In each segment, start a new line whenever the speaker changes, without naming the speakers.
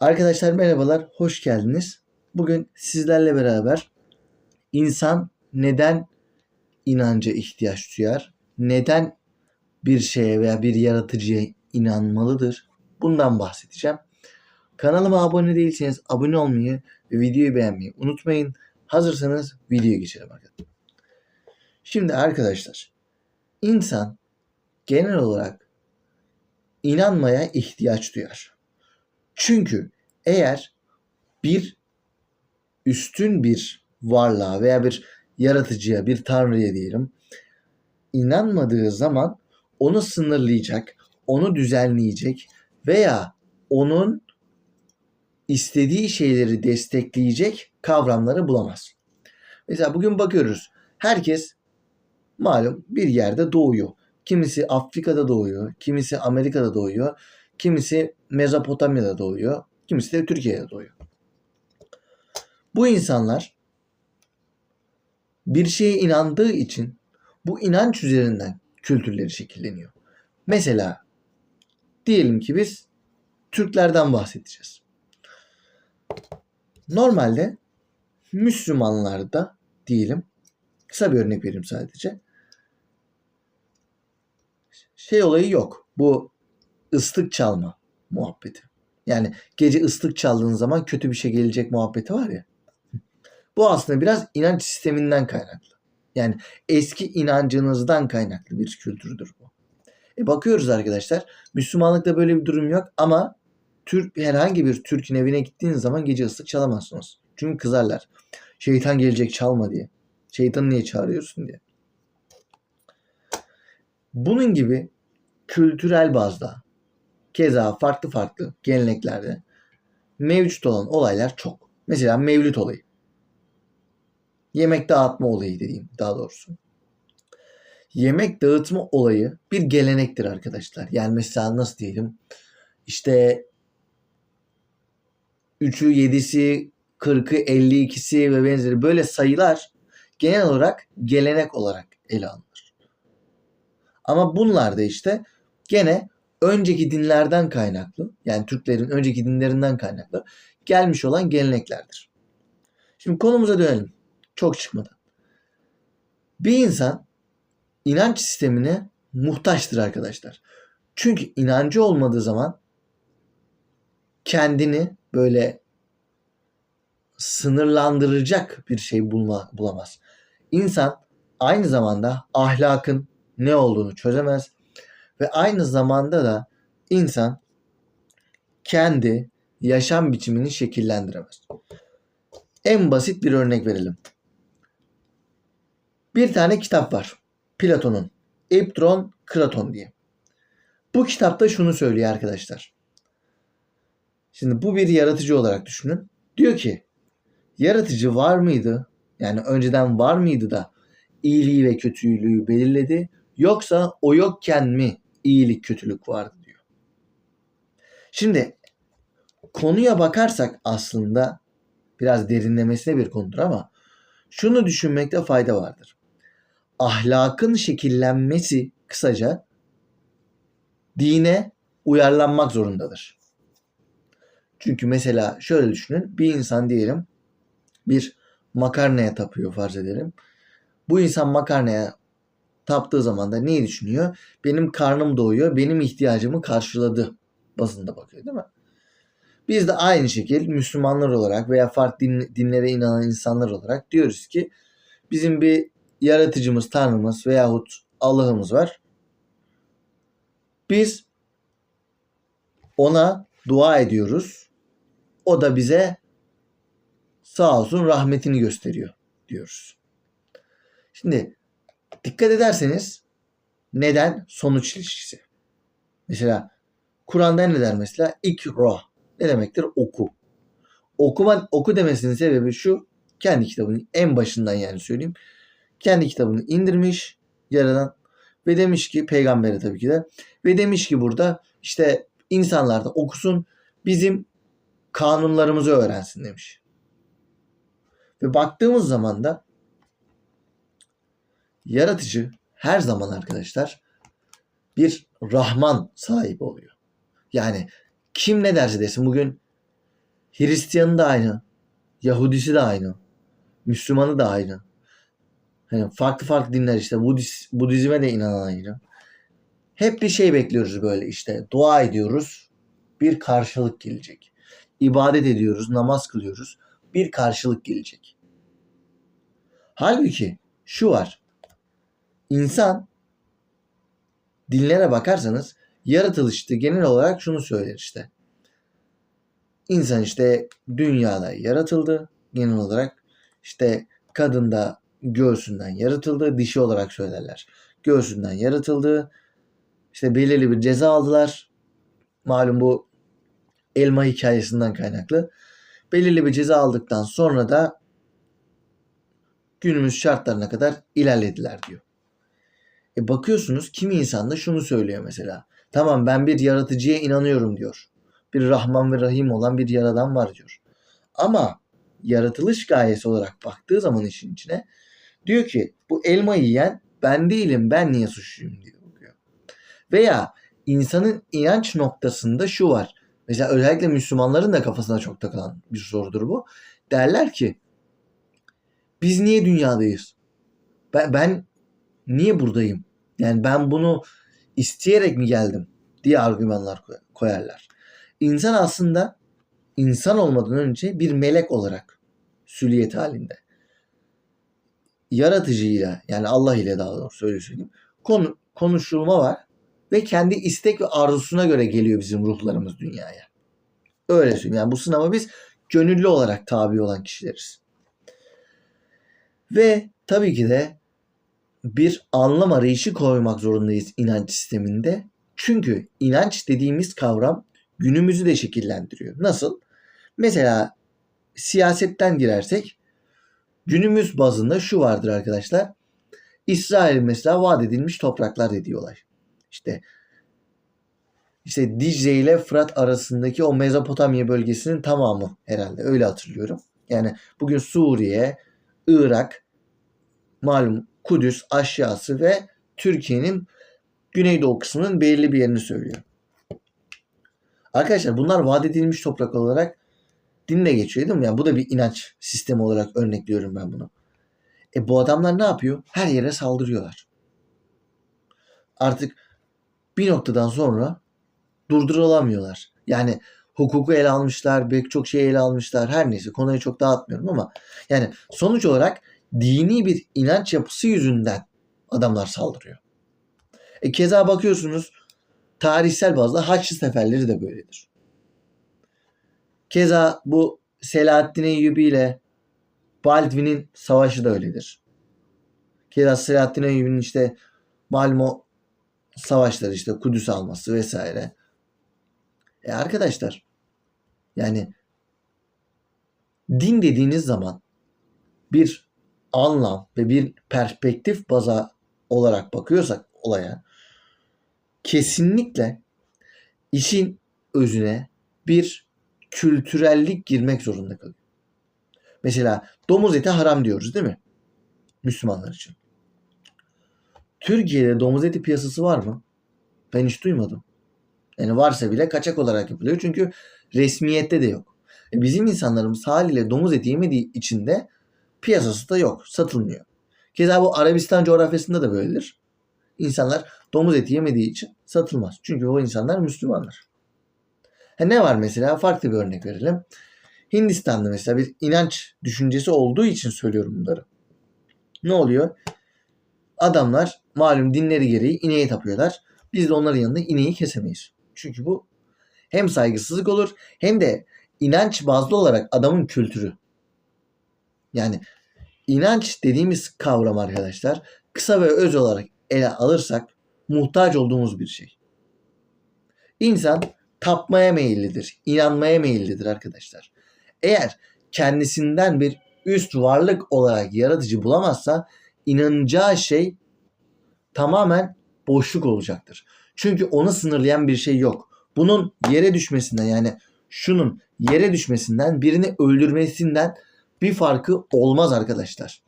Arkadaşlar merhabalar, hoş geldiniz. Bugün sizlerle beraber insan neden inanca ihtiyaç duyar? Neden bir şeye veya bir yaratıcıya inanmalıdır? Bundan bahsedeceğim. Kanalıma abone değilseniz abone olmayı ve videoyu beğenmeyi unutmayın. Hazırsanız videoya geçelim arkadaşlar. Şimdi arkadaşlar, insan genel olarak inanmaya ihtiyaç duyar. Çünkü eğer bir üstün bir varlığa veya bir yaratıcıya, bir tanrıya diyelim inanmadığı zaman onu sınırlayacak, onu düzenleyecek veya onun istediği şeyleri destekleyecek kavramları bulamaz. Mesela bugün bakıyoruz. Herkes malum bir yerde doğuyor. Kimisi Afrika'da doğuyor, kimisi Amerika'da doğuyor, kimisi Mezopotamya'da doğuyor, kimisi de Türkiye'de doğuyor. Bu insanlar bir şeye inandığı için bu inanç üzerinden kültürleri şekilleniyor. Mesela diyelim ki biz Türklerden bahsedeceğiz. Normalde Müslümanlarda diyelim kısa bir örnek vereyim sadece. Şey olayı yok. Bu ıslık çalma muhabbeti. Yani gece ıslık çaldığın zaman kötü bir şey gelecek muhabbeti var ya. Bu aslında biraz inanç sisteminden kaynaklı. Yani eski inancınızdan kaynaklı bir kültürdür bu. E bakıyoruz arkadaşlar. Müslümanlıkta böyle bir durum yok ama Türk herhangi bir Türk'ün evine gittiğiniz zaman gece ıslık çalamazsınız. Çünkü kızarlar. Şeytan gelecek çalma diye. Şeytanı niye çağırıyorsun diye. Bunun gibi kültürel bazda keza farklı farklı geleneklerde mevcut olan olaylar çok. Mesela mevlüt olayı. Yemek dağıtma olayı dediğim daha doğrusu. Yemek dağıtma olayı bir gelenektir arkadaşlar. Yani mesela nasıl diyelim işte 3'ü 7'si 40'ı 52'si ve benzeri böyle sayılar genel olarak gelenek olarak ele alınır. Ama bunlar da işte gene önceki dinlerden kaynaklı yani Türklerin önceki dinlerinden kaynaklı gelmiş olan geleneklerdir. Şimdi konumuza dönelim. Çok çıkmadan. Bir insan inanç sistemine muhtaçtır arkadaşlar. Çünkü inancı olmadığı zaman kendini böyle sınırlandıracak bir şey bulma, bulamaz. İnsan aynı zamanda ahlakın ne olduğunu çözemez ve aynı zamanda da insan kendi yaşam biçimini şekillendiremez. En basit bir örnek verelim. Bir tane kitap var. Platon'un. Eptron Kraton diye. Bu kitapta şunu söylüyor arkadaşlar. Şimdi bu bir yaratıcı olarak düşünün. Diyor ki yaratıcı var mıydı? Yani önceden var mıydı da iyiliği ve kötülüğü belirledi? Yoksa o yokken mi iyilik kötülük vardı diyor. Şimdi konuya bakarsak aslında biraz derinlemesine bir konudur ama şunu düşünmekte fayda vardır. Ahlakın şekillenmesi kısaca dine uyarlanmak zorundadır. Çünkü mesela şöyle düşünün. Bir insan diyelim bir makarnaya tapıyor farz edelim. Bu insan makarnaya taptığı zaman da neyi düşünüyor? Benim karnım doyuyor, benim ihtiyacımı karşıladı basında bakıyor değil mi? Biz de aynı şekilde Müslümanlar olarak veya farklı din, dinlere inanan insanlar olarak diyoruz ki bizim bir yaratıcımız, Tanrımız veyahut Allah'ımız var. Biz ona dua ediyoruz. O da bize sağ olsun rahmetini gösteriyor diyoruz. Şimdi dikkat ederseniz neden sonuç ilişkisi. Mesela Kur'an'da ne der mesela? İkra. Ne demektir? Oku. Okuma, oku demesinin sebebi şu. Kendi kitabının en başından yani söyleyeyim. Kendi kitabını indirmiş yaradan ve demiş ki peygambere tabii ki de ve demiş ki burada işte insanlar da okusun bizim kanunlarımızı öğrensin demiş. Ve baktığımız zaman da yaratıcı her zaman arkadaşlar bir Rahman sahibi oluyor. Yani kim ne derse desin bugün Hristiyanı da aynı. Yahudisi de aynı. Müslümanı da aynı. Hani farklı farklı dinler işte Budist, Budizme de inanan aynı. Hep bir şey bekliyoruz böyle işte. Dua ediyoruz. Bir karşılık gelecek. İbadet ediyoruz, namaz kılıyoruz. Bir karşılık gelecek. Halbuki şu var. İnsan dinlere bakarsanız yaratılışta genel olarak şunu söyler işte. İnsan işte dünyada yaratıldı. Genel olarak işte kadın da göğsünden yaratıldı. Dişi olarak söylerler. Göğsünden yaratıldı. İşte belirli bir ceza aldılar. Malum bu elma hikayesinden kaynaklı. Belirli bir ceza aldıktan sonra da günümüz şartlarına kadar ilerlediler diyor. E bakıyorsunuz kimi insan da şunu söylüyor mesela. Tamam ben bir yaratıcıya inanıyorum diyor. Bir Rahman ve Rahim olan bir yaradan var diyor. Ama yaratılış gayesi olarak baktığı zaman işin içine diyor ki bu elmayı yiyen ben değilim ben niye suçluyum diyor. Veya insanın inanç noktasında şu var. Mesela özellikle Müslümanların da kafasına çok takılan bir sorudur bu. Derler ki biz niye dünyadayız? Ben, ben niye buradayım? Yani ben bunu isteyerek mi geldim diye argümanlar koyarlar. İnsan aslında insan olmadan önce bir melek olarak süliyet halinde. Yaratıcıyla yani Allah ile daha doğrusu öyle söyleyeyim. Konu, konuşulma var ve kendi istek ve arzusuna göre geliyor bizim ruhlarımız dünyaya. Öyle söyleyeyim. Yani bu sınava biz gönüllü olarak tabi olan kişileriz. Ve tabii ki de bir anlam arayışı koymak zorundayız inanç sisteminde. Çünkü inanç dediğimiz kavram günümüzü de şekillendiriyor. Nasıl? Mesela siyasetten girersek günümüz bazında şu vardır arkadaşlar. İsrail mesela vaat edilmiş topraklar dediği olay. İşte işte Dicle ile Fırat arasındaki o Mezopotamya bölgesinin tamamı herhalde öyle hatırlıyorum. Yani bugün Suriye, Irak, malum Kudüs aşağısı ve Türkiye'nin güneydoğu kısmının belirli bir yerini söylüyor. Arkadaşlar bunlar vaat edilmiş toprak olarak dinle geçiyor değil mi? Yani bu da bir inanç sistemi olarak örnekliyorum ben bunu. E bu adamlar ne yapıyor? Her yere saldırıyorlar. Artık bir noktadan sonra durdurulamıyorlar. Yani hukuku ele almışlar, pek çok şey ele almışlar. Her neyse konuyu çok dağıtmıyorum ama yani sonuç olarak dini bir inanç yapısı yüzünden adamlar saldırıyor. E keza bakıyorsunuz tarihsel bazda Haçlı seferleri de böyledir. Keza bu Selahaddin Eyyubi ile Baldwin'in savaşı da öyledir. Keza Selahaddin Eyyubi'nin işte malum o savaşları işte Kudüs alması vesaire. E arkadaşlar yani din dediğiniz zaman bir anlam ve bir perspektif baza olarak bakıyorsak olaya kesinlikle işin özüne bir kültürellik girmek zorunda kalıyor. Mesela domuz eti haram diyoruz değil mi? Müslümanlar için. Türkiye'de domuz eti piyasası var mı? Ben hiç duymadım. Yani varsa bile kaçak olarak yapılıyor. Çünkü resmiyette de yok. E bizim insanlarımız haliyle domuz eti yemediği için de piyasası da yok. Satılmıyor. Keza bu Arabistan coğrafyasında da böyledir. İnsanlar domuz eti yemediği için satılmaz. Çünkü o insanlar Müslümanlar. Ha ne var mesela? Farklı bir örnek verelim. Hindistan'da mesela bir inanç düşüncesi olduğu için söylüyorum bunları. Ne oluyor? Adamlar malum dinleri gereği ineğe tapıyorlar. Biz de onların yanında ineği kesemeyiz. Çünkü bu hem saygısızlık olur hem de inanç bazlı olarak adamın kültürü. Yani inanç dediğimiz kavram arkadaşlar kısa ve öz olarak ele alırsak muhtaç olduğumuz bir şey. İnsan tapmaya meyillidir, inanmaya meyillidir arkadaşlar. Eğer kendisinden bir üst varlık olarak yaratıcı bulamazsa inanacağı şey tamamen boşluk olacaktır. Çünkü onu sınırlayan bir şey yok. Bunun yere düşmesinden yani şunun yere düşmesinden birini öldürmesinden bir farkı olmaz arkadaşlar.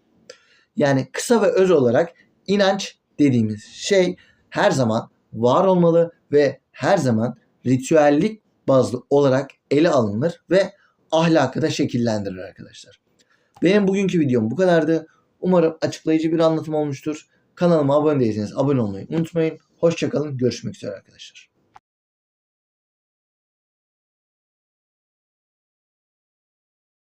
Yani kısa ve öz olarak inanç dediğimiz şey her zaman var olmalı ve her zaman ritüellik bazlı olarak ele alınır ve ahlakı da şekillendirir arkadaşlar. Benim bugünkü videom bu kadardı. Umarım açıklayıcı bir anlatım olmuştur. Kanalıma abone değilseniz abone olmayı unutmayın. Hoşçakalın. Görüşmek üzere arkadaşlar.